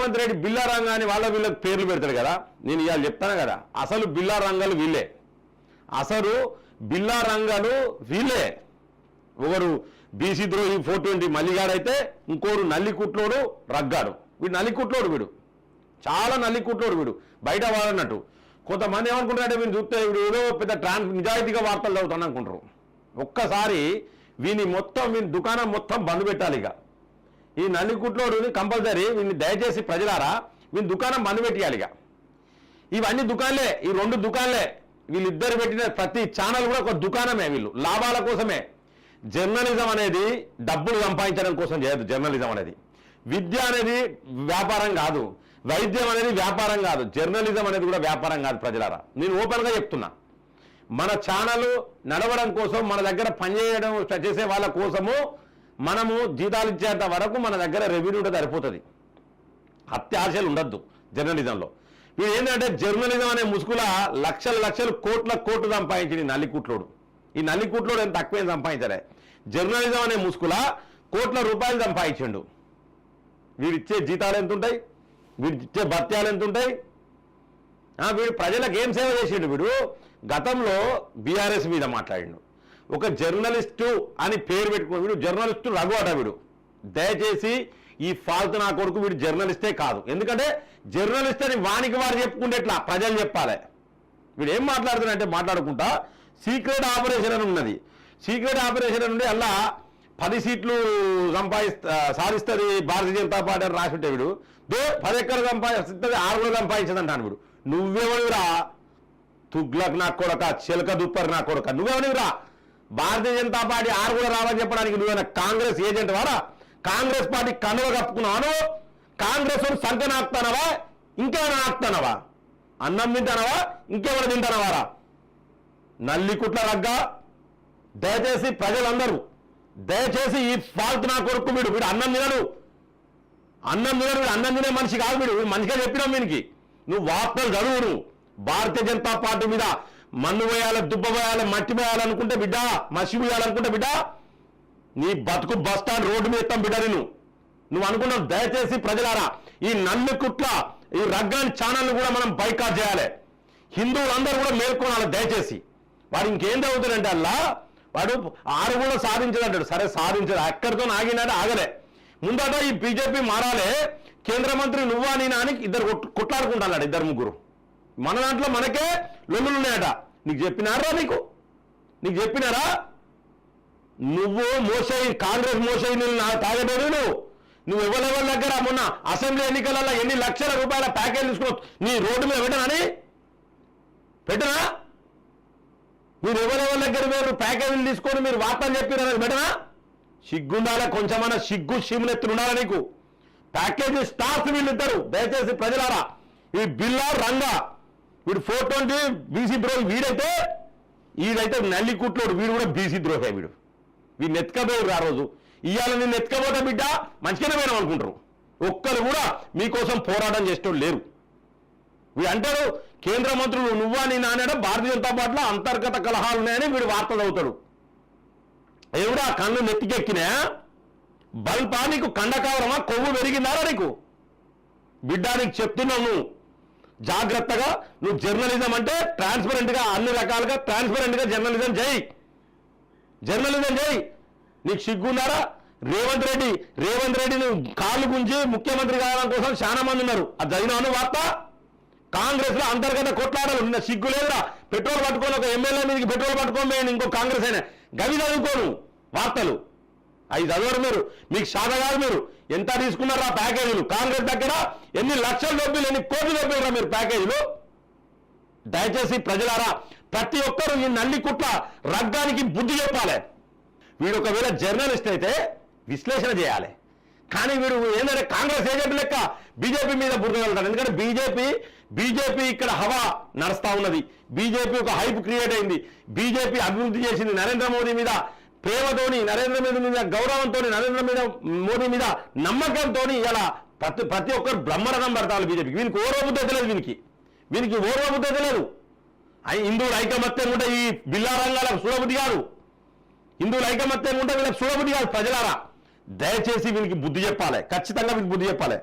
రేవంత్ రెడ్డి బిల్లా అని వాళ్ళ వీళ్ళకి పేర్లు పెడతాడు కదా. నేను ఇవాళ చెప్తాను కదా. అసలు బిల్లా రంగలు వీళ్ళే. అసలు బిల్లా రంగలు వీళ్ళే. ఒకరు బీసీ ద్రోహి ఫోర్ ట్వంటీ మల్లిగాడైతే ఇంకోరు నల్లికుట్లోడు రగ్గాడు. వీడు నల్లికుట్లోడు వీడు. చాలా నల్లికుట్లోడు వీడు. బయట వాడన్నట్టు. కొంతమంది ఏమనుకుంటారంటే వీళ్ళు చూస్తే వీడు ఏదో పెద్ద ట్రాన్స్ నిజాయితీగా వార్తలు చదువుతాను అనుకుంటారు. ఒక్కసారి వీని మొత్తం వీని దుకాణం మొత్తం బంద్ పెట్టాలి ఇక. ఈ నల్లికుట్లోడు కంపల్సరీ వీడిని దయచేసి ప్రజలారా వీని దుకాణం బంద్ పెట్టేయాలి ఇక. ఇవన్నీ దుకాణలే ఈ రెండు దుకాణలే. వీళ్ళిద్దరు పెట్టిన ప్రతి ఛానల్ కూడా ఒక దుకాణమే వీళ్ళు లాభాల కోసమే. జర్నలిజం అనేది డబ్బులు సంపాదించడం కోసం చేయదు జర్నలిజం అనేది. విద్య అనేది వ్యాపారం కాదు వైద్యం అనేది వ్యాపారం కాదు జర్నలిజం అనేది కూడా వ్యాపారం కాదు ప్రజలారా. నేను ఓపెన్గా చెప్తున్నా. మన ఛానల్ నడవడం కోసం మన దగ్గర పనిచేయడం చేసే వాళ్ళ కోసము మనము జీతాలు ఇచ్చేంత వరకు మన దగ్గర రెవెన్యూ ఉంటే సరిపోతుంది. అత్యాశలు ఉండద్దు జర్నలిజంలో. వీడు ఏంటంటే జర్నలిజం అనే ముసుగుల లక్షల లక్షలు కోట్ల కోట్లు సంపాదించింది నల్లికుట్లోడు. ఈ నల్లికుట్లోడు ఏం తక్కువేం సంపాదించలే. జర్నలిజం అనే ముసుగుల కోట్ల రూపాయలు సంపాదించిండు. వీడిచ్చే జీతాలు ఎంత ఉంటాయి వీడిచ్చే భత్యాలు ఎంత ఉంటాయి వీడు ప్రజలకు ఏం సేవ చేసిండు వీడు? గతంలో బీఆర్ఎస్ మీద మాట్లాడిండు. ఒక జర్నలిస్టు అని పేరు పెట్టుకుని వీడు జర్నలిస్టు రఘు వీడు. దయచేసి ఈ ఫాల్తు నా కొడుకు వీడు జర్నలిస్టే కాదు. ఎందుకంటే జర్నలిస్ట్ అని వానికి వారు చెప్పుకుంటేట్లా ప్రజలు చెప్పాలి. వీడు ఏం మాట్లాడుతున్నాడంటే మాట్లాడుకుంటా. సీక్రెట్ ఆపరేషన్ అని ఉన్నది. సీక్రెట్ ఆపరేషన్ నుండి అలా పది సీట్లు సంపాదిస్తా సాధిస్తుంది భారతీయ జనతా పార్టీ అని రాసి ఉంటే వీడు. దో పది ఎక్కడ సంపాదిస్తుంది ఆరు కూడా సంపాదించదు అంటాను వీడు. నువ్వెవడివిరా? తుగ్లక్ నా కొడక చిలక దుప్పర్ నా కొడక. నువ్వెవడివిరా? భారతీయ జనతా పార్టీ ఆరు కూడా రావని చెప్పడానికి నువ్వైనా కాంగ్రెస్ ఏజెంట్ వారా కాంగ్రెస్ పార్టీ కనువ కప్పుకున్నాను కాంగ్రెస్ వాడు సంఖ్య నాకుతానవా ఇంకేమైనా నాకుతానవా అన్నం తింటానవా? ఇంకేమైనా తింటానవారా నల్లికుట్ల రగ్గా. దయచేసి ప్రజలందరూ దయచేసి ఈ ఫాల్ట్ నా కొడుకు వీడు. వీడు అన్నం తినడు. అన్నం తినడు వీడు అన్నం తినే మనిషి కాదు వీడు. మనిషిగా చెప్పినాం వీనికి నువ్వు వార్తలు చదువు నువ్వు భారతీయ జనతా పార్టీ మీద మన్ను పోయాలి దుబ్బ పోయాలి మట్టి పోయాలనుకుంటే బిడ్డ మసి పోయాలనుకుంటే బిడ్డ నీ బతుకు బస్ స్టాండ్ రోడ్డు మీద ఎత్తాం బిడ్డ నేను. నువ్వు అనుకున్నావు దయచేసి ప్రజలారా ఈ నన్ను కుట్ల ఈ రగ్గాని ఛానల్ని కూడా మనం బైకాట్ చేయాలి. హిందువులందరూ కూడా మేల్కొనాలి దయచేసి. వాడు ఇంకేం చదువుతాడంటే అల్లా వాడు ఆరు కూడా సాధించడంటాడు సరే సాధించడు. అక్కడితో ఆగినాడు ఆగలే. ముందట ఈ బీజేపీ మారాలే. కేంద్ర మంత్రి నువ్వా నేనా అని ఇద్దరు కొట్- కొట్లాడుకుంటాడు ఇద్దరు ముగ్గురు. మన దాంట్లో మనకే లొల్లులు ఉన్నాయట నీకు చెప్పినారా నీకు? నీకు చెప్పినారా? నువ్వు మోసై కాంగ్రెస్ మోసై నా తాగబోడు నువ్వు. నువ్వు ఎవరెవరి దగ్గర? మొన్న అసెంబ్లీ ఎన్నికలలో ఎన్ని లక్షల రూపాయల ప్యాకేజ్ తీసుకో నీ రోడ్డు మీద పెట్టనని పెట్టనా? మీరు ఎవరెవరి దగ్గర మీరు ప్యాకేజీలు తీసుకొని మీరు వార్తలు చెప్పినారని పెట్టనా? సిగ్గుండాల? కొంచెమన్నా సిగ్గు సిమ్లెత్తులు ఉండాలా నీకు? ప్యాకేజీ స్టాఫ్ వీళ్ళిద్దరు. దయచేసి ప్రజలారా ఈ బిల్లా రంగా వీడు ఫోర్ ట్వంటీ బీసీ ద్రోహి వీడైతే వీడైతే నల్లికుట్లోడు వీడు కూడా బీసీ ద్రోహే వీడు. వీడు ఎత్తుకపోయారు ఆ రోజు. ఇవాళ నేను ఎత్తుకపోతే బిడ్డ మంచిగానే పోయినాం అనుకుంటారు ఒక్కరు కూడా మీకోసం పోరాటం చేసేటోళ్ళు లేరు. వీడు అంటాడు కేంద్ర మంత్రులు నువ్వా నీ నానడం భారతీయ జనతా పార్టీలో అంతర్గత కలహాలు ఉన్నాయని వీడు వార్తలు చదువుతాడు. ఎవడా కళ్ళు నెత్తికెక్కినా? బల్పా నీకు కండకావరమా కొవ్వు పెరిగిందారా నీకు? బిడ్డ నీకు చెప్తున్నావు నువ్వు జాగ్రత్తగా నువ్వు జర్నలిజం అంటే ట్రాన్స్పరెంట్గా అన్ని రకాలుగా ట్రాన్స్పరెంట్గా జర్నలిజం చేయి. జర్నలిజం చేయి. నీకు సిగ్గున్నారా? రేవంత్ రెడ్డి రేవంత్ రెడ్డిని కాళ్ళు గుంజి ముఖ్యమంత్రి కావడం కోసం చాలా మంది ఉన్నారు. అది జరిగిన వార్త? కాంగ్రెస్లో అంతర్గత కొట్లాడలు నిన్న సిగ్గు లేదురా. పెట్రోల్ పట్టుకొని ఒక ఎమ్మెల్యే మీదకి పెట్రోల్ పట్టుకొని ఇంకో కాంగ్రెస్ అయినా. గవి చదువుకోను వార్తలు. అవి చదవరు మీరు. మీకు సాధ కాదు మీరు. ఎంత తీసుకున్నారా ప్యాకేజీలు? కాంగ్రెస్ దగ్గర ఎన్ని లక్షల డబ్బులు ఎన్ని కోట్ల రూపాయలు మీరు ప్యాకేజీలు? దయచేసి ప్రజలారా ప్రతి ఒక్కరూ ఈ నల్లి కుట్ల రగ్గానికి బుద్ధి చెప్పాలి. వీడు ఒకవేళ జర్నలిస్ట్ అయితే విశ్లేషణ చేయాలి. కానీ వీడు ఏంటంటే కాంగ్రెస్ ఏజెంట్ లెక్క? బీజేపీ మీద బుద్ధి ఎందుకంటే బీజేపీ బీజేపీ ఇక్కడ హవా నడుస్తా ఉన్నది. బీజేపీ ఒక హైప్ క్రియేట్ అయింది. బీజేపీ అభివృద్ధి చేసింది నరేంద్ర మోదీ మీద. ప్రేమతోని నరేంద్ర మోదీ మీద గౌరవంతో నరేంద్ర మీద మోదీ మీద నమ్మకంతో ఇలా ప్రతి ప్రతి ఒక్కరు బ్రహ్మరథం పడతారు బీజేపీకి. వీనికి ఓర్వబుద్ధి తెలియదు వీనికి. వీనికి ఓర్వబుద్ధి తెలియదు. అయి హిందువుల ఐకమత్యం ఉంటే ఈ బిల్లారంగాలకు చూడబుద్ధి కాదు. హిందువుల ఐకమత్యం ఉంటే వీళ్ళకి చూడబుద్ధి కాదు ప్రజలారా. దయచేసి వీనికి బుద్ధి చెప్పాలి. ఖచ్చితంగా వీనికి బుద్ధి చెప్పాలి.